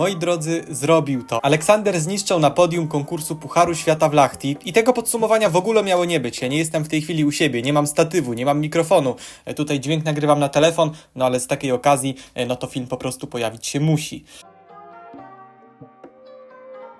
Moi drodzy, zrobił to. Aleksander zniszczał na podium konkursu Pucharu Świata w Lachti i tego podsumowania w ogóle miało nie być. Ja nie jestem w tej chwili u siebie, nie mam statywu, nie mam mikrofonu. E, Tutaj dźwięk nagrywam na telefon, no ale z takiej okazji, e, no to film po prostu pojawić się musi.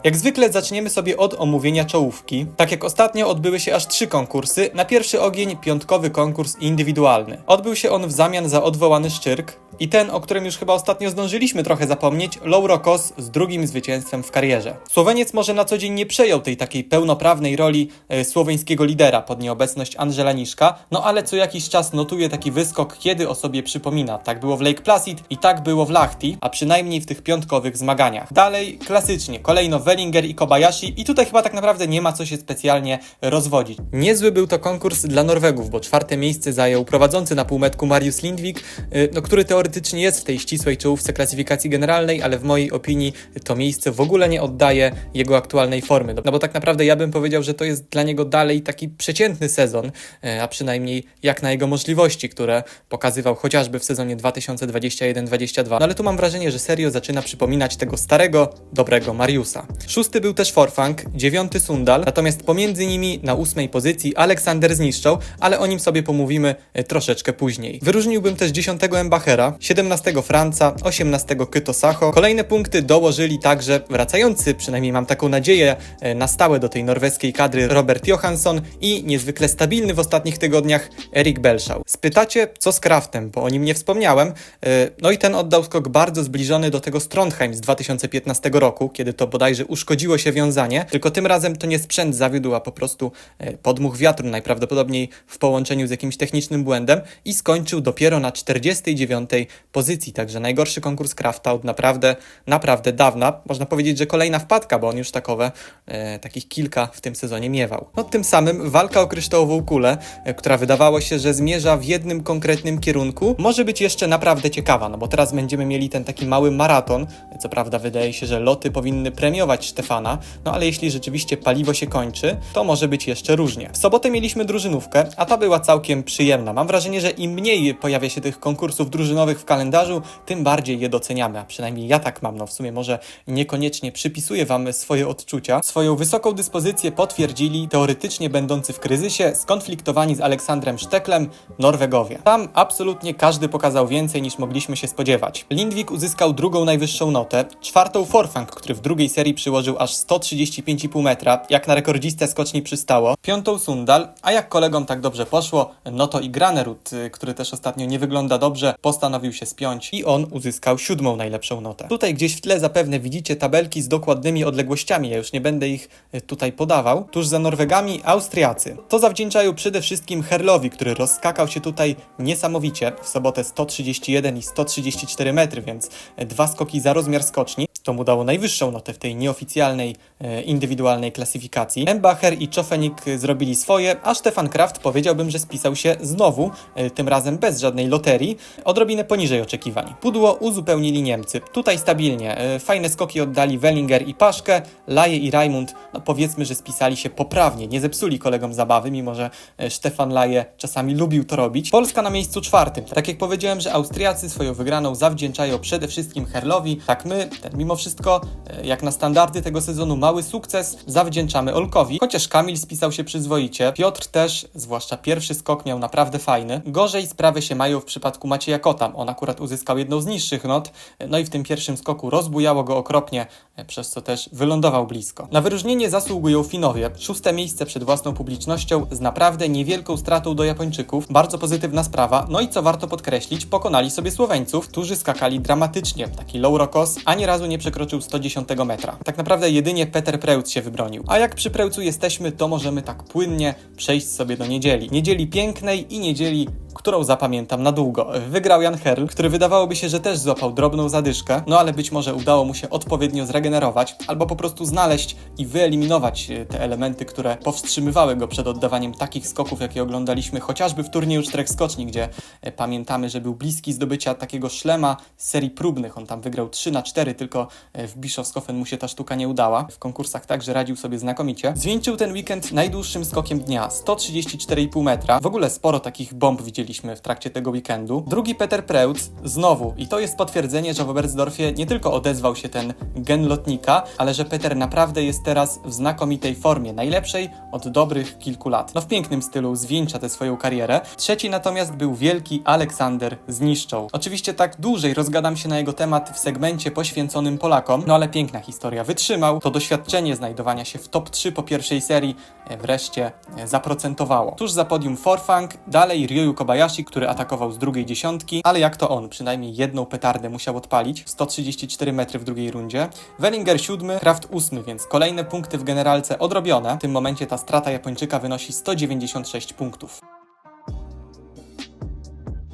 Jak zwykle zaczniemy sobie od omówienia czołówki. Tak jak ostatnio odbyły się aż trzy konkursy. Na pierwszy ogień piątkowy konkurs indywidualny. Odbył się on w zamian za odwołany Szczyrk i ten, o którym już chyba ostatnio zdążyliśmy trochę zapomnieć, Lauro Kos z drugim zwycięstwem w karierze. Słoweniec może na co dzień nie przejął tej takiej pełnoprawnej roli e, słoweńskiego lidera pod nieobecność Angela Niszka, no ale co jakiś czas notuje taki wyskok, kiedy o sobie przypomina. Tak było w Lake Placid i tak było w Lahti, a przynajmniej w tych piątkowych zmaganiach. Dalej, klasycznie, kolejno Wellinger i Kobayashi i tutaj chyba tak naprawdę nie ma co się specjalnie rozwodzić. Niezły był to konkurs dla Norwegów, bo czwarte miejsce zajął prowadzący na półmetku Mariusz Lindvik, y, no, który teoretycznie jest w tej ścisłej czołówce klasyfikacji generalnej, ale w mojej opinii to miejsce w ogóle nie oddaje jego aktualnej formy. No bo tak naprawdę ja bym powiedział, że to jest dla niego dalej taki przeciętny sezon, y, a przynajmniej jak na jego możliwości, które pokazywał chociażby w sezonie 2021-2022. No ale tu mam wrażenie, że serio zaczyna przypominać tego starego, dobrego Mariusa. Szósty był też Forfang, dziewiąty Sundal, natomiast pomiędzy nimi na ósmej pozycji Aleksander zniszczał, ale o nim sobie pomówimy e, troszeczkę później. Wyróżniłbym też dziesiątego Embachera, siedemnastego Franca, osiemnastego Kytosacho. Kolejne punkty dołożyli także wracający, przynajmniej mam taką nadzieję, e, na stałe do tej norweskiej kadry Robert Johansson i niezwykle stabilny w ostatnich tygodniach Erik Belschau. Spytacie, co z Kraftem, bo o nim nie wspomniałem. E, No i ten oddał skok bardzo zbliżony do tego Strondheim z 2015 roku, kiedy to bodajże uszkodziło się wiązanie, tylko tym razem to nie sprzęt zawiódł, a po prostu e, podmuch wiatru najprawdopodobniej w połączeniu z jakimś technicznym błędem i skończył dopiero na 49 pozycji, także najgorszy konkurs Krafta od naprawdę, naprawdę dawna. Można powiedzieć, że kolejna wpadka, bo on już takowe, e, takich kilka w tym sezonie miewał. No tym samym walka o kryształową kulę, e, która wydawało się, że zmierza w jednym konkretnym kierunku, może być jeszcze naprawdę ciekawa, no bo teraz będziemy mieli ten taki mały maraton. Co prawda wydaje się, że loty powinny premiować Stefana, no ale jeśli rzeczywiście paliwo się kończy, to może być jeszcze różnie. W sobotę mieliśmy drużynówkę, a ta była całkiem przyjemna. Mam wrażenie, że im mniej pojawia się tych konkursów drużynowych w kalendarzu, tym bardziej je doceniamy, a przynajmniej ja tak mam. No w sumie może niekoniecznie przypisuję wam swoje odczucia. Swoją wysoką dyspozycję potwierdzili teoretycznie będący w kryzysie, skonfliktowani z Aleksandrem Szteklem Norwegowie. Tam absolutnie każdy pokazał więcej niż mogliśmy się spodziewać. Lindvik uzyskał drugą najwyższą notę, czwartą Forfang, który w drugiej serii przyłożył aż 135,5 metra, jak na rekordzistę skoczni przystało, piątą Sundal, a jak kolegom tak dobrze poszło, no to i Granerud, y, który też ostatnio nie wygląda dobrze, postanowił się spiąć i on uzyskał siódmą najlepszą notę. Tutaj gdzieś w tle zapewne widzicie tabelki z dokładnymi odległościami, ja już nie będę ich y, tutaj podawał. Tuż za Norwegami Austriacy. To zawdzięczają przede wszystkim Herlowi, który rozskakał się tutaj niesamowicie. W sobotę 131 i 134 metry, więc e, dwa skoki za rozmiar skoczni. To mu dało najwyższą notę w tej nieoficjalnej, e, indywidualnej klasyfikacji. Embacher i Czofenik zrobili swoje, a Stefan Kraft powiedziałbym, że spisał się znowu, e, tym razem bez żadnej loterii, odrobinę poniżej oczekiwań. Pudło uzupełnili Niemcy. Tutaj stabilnie. e, Fajne skoki oddali Wellinger i Paszkę, Laje i Raimund, no powiedzmy, że spisali się poprawnie, nie zepsuli kolegom zabawy, mimo że Stefan Laje czasami lubił to robić. Polska na miejscu czwartym. Tak jak powiedziałem, że Austriacy swoją wygraną zawdzięczają przede wszystkim Herlowi, tak my, ten mimo wszystko, e, jak na standardy tego sezonu mały sukces, zawdzięczamy Olkowi, chociaż Kamil spisał się przyzwoicie, Piotr też, zwłaszcza pierwszy skok miał naprawdę fajny. Gorzej sprawy się mają w przypadku Macieja Kota, on akurat uzyskał jedną z niższych not, e, no i w tym pierwszym skoku rozbujało go okropnie, e, przez co też wylądował blisko. Na wyróżnienie zasługują Finowie, szóste miejsce przed własną publicznością z naprawdę niewielką stratą do Japończyków, bardzo pozytywna sprawa, no i co warto podkreślić, pokonali sobie Słoweńców, którzy skakali dramatycznie, taki low rokos ani razu nie przekroczył 110 metra. Tak naprawdę jedynie Peter Preutz się wybronił. A jak przy Preutzu jesteśmy, to możemy tak płynnie przejść sobie do niedzieli. Niedzieli pięknej i niedzieli którą zapamiętam na długo. Wygrał Jan Herl, który wydawałoby się, że też złapał drobną zadyszkę, no ale być może udało mu się odpowiednio zregenerować, albo po prostu znaleźć i wyeliminować e, te elementy, które powstrzymywały go przed oddawaniem takich skoków, jakie oglądaliśmy chociażby w turnieju czterech skoczni, gdzie e, pamiętamy, że był bliski zdobycia takiego szlema z serii próbnych. On tam wygrał 3 na 4, tylko e, w Bischofshofen mu się ta sztuka nie udała. W konkursach także radził sobie znakomicie. Zwieńczył ten weekend najdłuższym skokiem dnia 134,5 metra. W ogóle sporo takich bomb widzieliśmy w trakcie tego weekendu. Drugi Peter Preutz, znowu, i to jest potwierdzenie, że w Oberstdorfie nie tylko odezwał się ten gen lotnika, ale że Peter naprawdę jest teraz w znakomitej formie, najlepszej od dobrych kilku lat. No w pięknym stylu zwieńcza tę swoją karierę. Trzeci natomiast był wielki Aleksander Zniszczą. Oczywiście tak dłużej rozgadam się na jego temat w segmencie poświęconym Polakom, no ale piękna historia. Wytrzymał, to doświadczenie znajdowania się w top 3 po pierwszej serii e, wreszcie e, zaprocentowało. Tuż za podium Forfang, dalej Ryoyu Kobayashi, który atakował z drugiej dziesiątki, ale jak to on, przynajmniej jedną petardę musiał odpalić, 134 metry w drugiej rundzie. Wellinger siódmy, Kraft ósmy, więc kolejne punkty w generalce odrobione. W tym momencie ta strata Japończyka wynosi 196 punktów.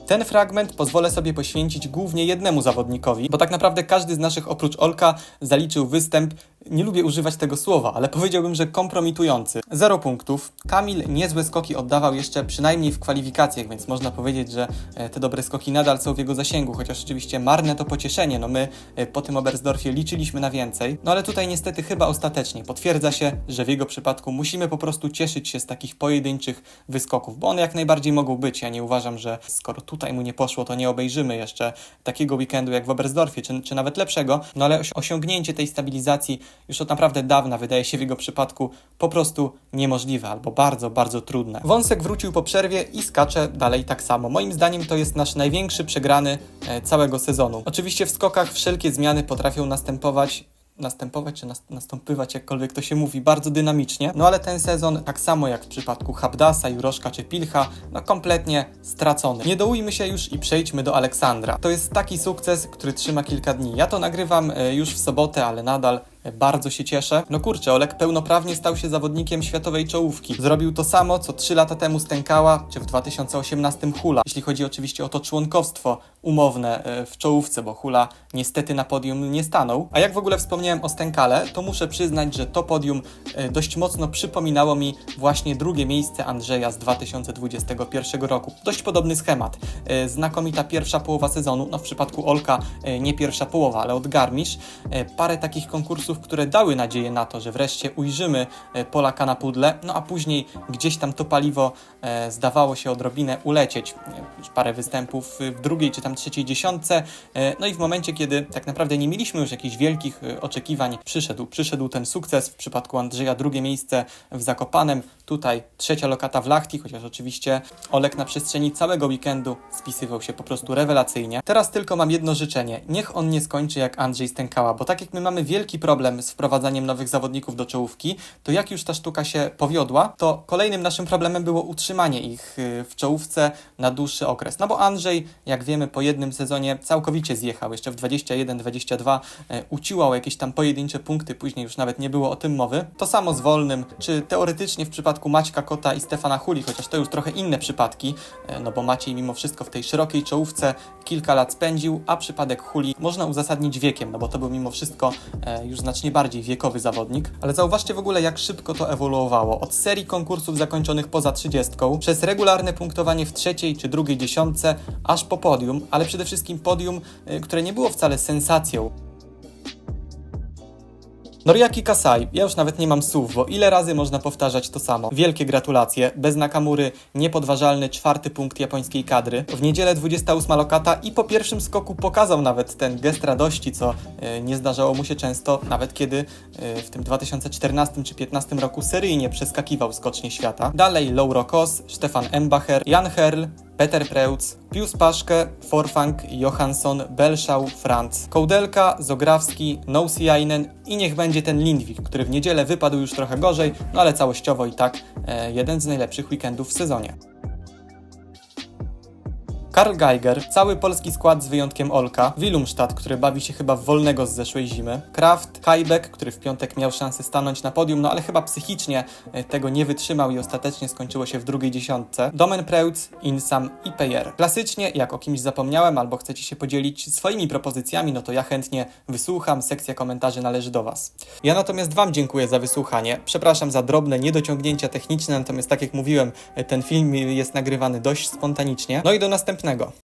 Ten fragment pozwolę sobie poświęcić głównie jednemu zawodnikowi, bo tak naprawdę każdy z naszych oprócz Olka zaliczył występ, nie lubię używać tego słowa, ale powiedziałbym, że kompromitujący. Zero punktów. Kamil niezłe skoki oddawał jeszcze przynajmniej w kwalifikacjach, więc można powiedzieć, że e, te dobre skoki nadal są w jego zasięgu, chociaż oczywiście marne to pocieszenie. No my e, po tym Oberstdorfie liczyliśmy na więcej, no ale tutaj niestety chyba ostatecznie potwierdza się, że w jego przypadku musimy po prostu cieszyć się z takich pojedynczych wyskoków, bo one jak najbardziej mogą być. Ja nie uważam, że skoro tutaj mu nie poszło, to nie obejrzymy jeszcze takiego weekendu jak w Oberstdorfie, czy, czy nawet lepszego, no ale osi- osiągnięcie tej stabilizacji już od naprawdę dawna wydaje się w jego przypadku po prostu niemożliwe albo bardzo, bardzo trudne. Wąsek wrócił po przerwie i skacze dalej tak samo. Moim zdaniem to jest nasz największy przegrany e, całego sezonu. Oczywiście w skokach wszelkie zmiany potrafią następować następować czy nas, nastąpywać, jakkolwiek to się mówi, bardzo dynamicznie. No ale ten sezon, tak samo jak w przypadku Habdasa, Juroszka czy Pilcha, no kompletnie stracony. Nie dołujmy się już i przejdźmy do Aleksandra. To jest taki sukces, który trzyma kilka dni. Ja to nagrywam e, już w sobotę, ale nadal bardzo się cieszę. No kurczę, Olek pełnoprawnie stał się zawodnikiem światowej czołówki. Zrobił to samo, co 3 lata temu stękała, czy w 2018 Hula. Jeśli chodzi oczywiście o to członkowstwo umowne e, w czołówce, bo Hula niestety na podium nie stanął. A jak w ogóle wspomniałem o Stękale, to muszę przyznać, że to podium e, dość mocno przypominało mi właśnie drugie miejsce Andrzeja z 2021 roku. Dość podobny schemat. E, Znakomita pierwsza połowa sezonu, no w przypadku Olka nie pierwsza połowa, ale od Garmisch. E, Parę takich konkursów, które dały nadzieję na to, że wreszcie ujrzymy e, Polaka na pudle, no a później gdzieś tam to paliwo e, zdawało się odrobinę ulecieć. E, Już parę występów w drugiej czy tam trzeciej dziesiątce. No i w momencie, kiedy tak naprawdę nie mieliśmy już jakichś wielkich oczekiwań, przyszedł. Przyszedł ten sukces. W przypadku Andrzeja drugie miejsce w Zakopanem, tutaj trzecia lokata w Lachti, chociaż oczywiście Olek na przestrzeni całego weekendu spisywał się po prostu rewelacyjnie. Teraz tylko mam jedno życzenie. Niech on nie skończy jak Andrzej Stękała, bo tak jak my mamy wielki problem z wprowadzaniem nowych zawodników do czołówki, to jak już ta sztuka się powiodła, to kolejnym naszym problemem było utrzymanie ich y, w czołówce na dłuższy okres. No bo Andrzej, jak wiemy, po jednym sezonie całkowicie zjechał. Jeszcze w 21-22 e, uciłał jakieś tam pojedyncze punkty, później już nawet nie było o tym mowy. To samo z Wolnym, czy teoretycznie w przypadku Maćka Kota i Stefana Huli, chociaż to już trochę inne przypadki, e, no bo Maciej mimo wszystko w tej szerokiej czołówce kilka lat spędził, a przypadek Huli można uzasadnić wiekiem, no bo to był mimo wszystko e, już znacznie bardziej wiekowy zawodnik. Ale zauważcie w ogóle, jak szybko to ewoluowało. Od serii konkursów zakończonych poza 30, przez regularne punktowanie w trzeciej czy drugiej dziesiątce, aż po podium, ale przede wszystkim podium, e, które nie było wcale sensacją. Noriaki Kasai, ja już nawet nie mam słów, bo ile razy można powtarzać to samo. Wielkie gratulacje, bez Nakamury niepodważalny czwarty punkt japońskiej kadry. W niedzielę 28 lokata i po pierwszym skoku pokazał nawet ten gest radości, co e, nie zdarzało mu się często, nawet kiedy e, w tym 2014 czy 2015 roku seryjnie przeskakiwał skocznie świata. Dalej Lauro Kos, Stefan Embacher, Jan Herl, Peter Preutz, Pius Paszke, Forfang, Johansson, Belszał, Franz, Kołdelka, Zograwski, Nousiainen i niech będzie ten Lindwik, który w niedzielę wypadł już trochę gorzej, no ale całościowo i tak e, jeden z najlepszych weekendów w sezonie. Karl Geiger, cały polski skład z wyjątkiem Olka, Willumstadt, który bawi się chyba w wolnego z zeszłej zimy, Kraft, Kajbek, który w piątek miał szansę stanąć na podium, no ale chyba psychicznie e, tego nie wytrzymał i ostatecznie skończyło się w drugiej dziesiątce, Domen Preutz, Insam i Peyer. Klasycznie, jak o kimś zapomniałem albo chcecie się podzielić swoimi propozycjami, no to ja chętnie wysłucham, sekcja komentarzy należy do Was. Ja natomiast Wam dziękuję za wysłuchanie, przepraszam za drobne niedociągnięcia techniczne, natomiast tak jak mówiłem, e, ten film jest nagrywany dość spontanicznie, no i do następnego.